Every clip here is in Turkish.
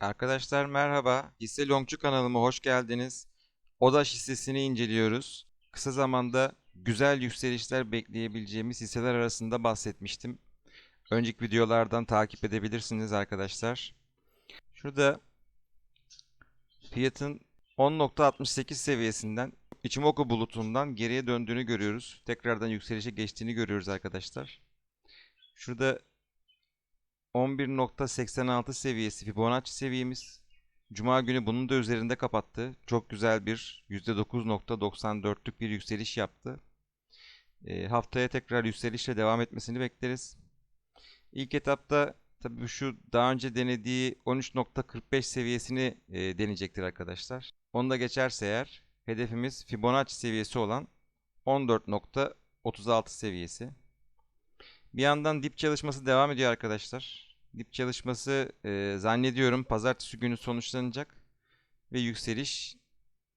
Arkadaşlar merhaba. Hisse Longçu kanalıma hoş geldiniz. ODAŞ hissesini inceliyoruz. Kısa zamanda güzel yükselişler bekleyebileceğimiz hisseler arasında bahsetmiştim. Önceki videolardan takip edebilirsiniz arkadaşlar. Şurada fiyatın 10.68 seviyesinden Ichimoku bulutundan geriye döndüğünü görüyoruz. Tekrardan yükselişe geçtiğini görüyoruz arkadaşlar. Şurada 11.86 seviyesi Fibonacci seviyemiz. Cuma günü bunun da üzerinde kapattı. Çok güzel bir %9.94'lük bir yükseliş yaptı. E, haftaya tekrar yükselişle devam etmesini bekleriz. İlk etapta tabii şu daha önce denediği 13.45 seviyesini e, deneyecektir arkadaşlar. Onu da geçerse eğer hedefimiz Fibonacci seviyesi olan 14.36 seviyesi. Bir yandan dip çalışması devam ediyor arkadaşlar. Dip çalışması e, zannediyorum pazartesi günü sonuçlanacak ve yükseliş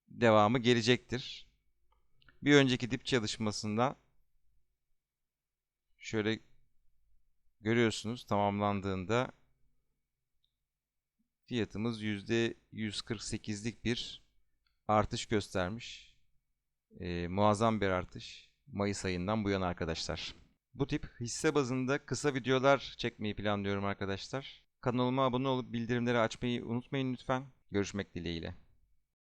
devamı gelecektir. Bir önceki dip çalışmasında şöyle görüyorsunuz tamamlandığında fiyatımız %148'lik bir artış göstermiş. E, muazzam bir artış. Mayıs ayından bu yana arkadaşlar. Bu tip hisse bazında kısa videolar çekmeyi planlıyorum arkadaşlar. Kanalıma abone olup bildirimleri açmayı unutmayın lütfen. Görüşmek dileğiyle.